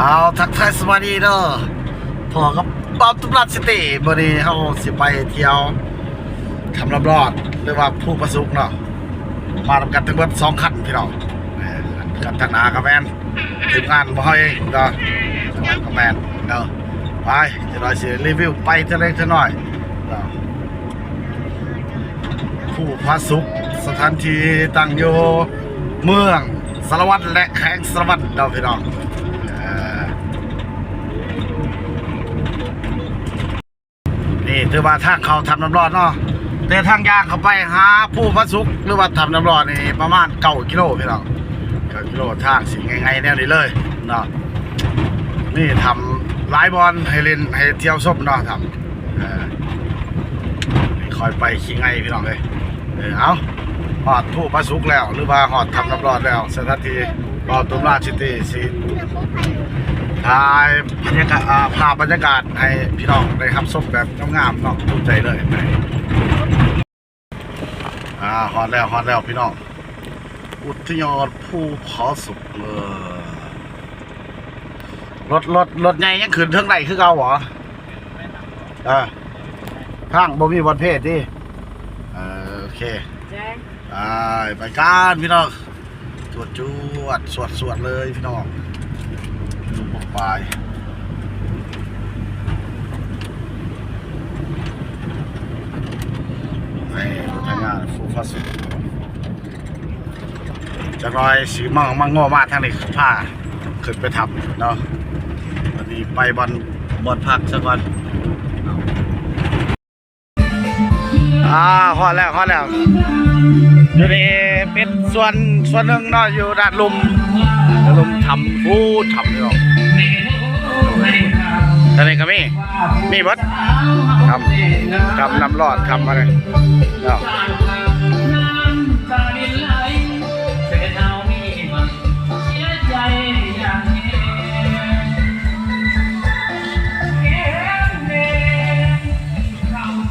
เอาทักทายสวัสดีเด้อพอกับบอบตุบลัดซิตี้วันนี้เฮาสิไปเที่ยวทำรอบรอดหรือว่าผู้ประสุกเนาะมาทำกันทั้งเบิดสองคันพี่น้องกันทางนากับแมนทีมงานบ่ให้เด้อทางนากับแมนเด้อไปจะหน่อยสิรีวิวไปเท่าเล็กเท่าน้อยผู้พระสุกสถานที่ตั้งอยู่เมืองสารวัตรและแข้งสารวัตรเด้อพี่น้อง ถือว่าทางเขาทำน้ำร้อนเนาะแต่ทางยางเขาไปหาผู้พระสุกหรือว่าทำน้ำร้อนนี่ประมาณเก้ากิโลพี่น้องเก้ากิโลทางสิงไงๆแนวนี้เลยเนาะนี่ทำหลายบอลให้เล่นให้เที่ยวส้มเนาะทำเออคอยไปขี้ไงพี่น้องเลยเออเอาหอดผู้พระสุกแล้ว หรือว่าหอดทำน้ำร้อนแล้วสถานที่รอตุมราชิตีสิ ถ่ายบรรยากาศอ่าภาพบรรยากาศให้พี่น้องได้รับชมแบบงามๆเนาะภูมิใจเลยอ่าฮอดแล้วฮอดแล้วพี่น้อง อุทยานภูผาสุกเออรถรถรถใหญ่ยังขึ้นเทิงไหนคือเก่าเหรอเออข้างบ่มีบอลเพศดิเออโอเคแจ้งไปไปกันพี่น้องจวดจวดสวดสวดเลยพี่น้องดูป กปลายนี่รถทำงานฟูฟ้าสุดจะรอยสีมังมังโง่มาทางนี้ผ้าขึ้นไปทำเนาะวันนี้ไปบอลบอลพักสักวันอ่าฮอดแล้วฮอดแล้วอยู่นี่เป็นส่วนส่วนหนึ่งเนาะอยู่ด้านลุม ด้านลุมทำผู้ทำนี่เนาะตอนนี้ก็มีมีบดทำทำน้ำรอดทำอะไรเนาะ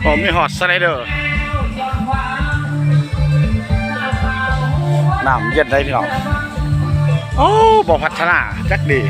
ผมมีฮอตสไลเดอร์น้ำเย็นได้พี่น้อง โอ้บ่พัฒนาจักดี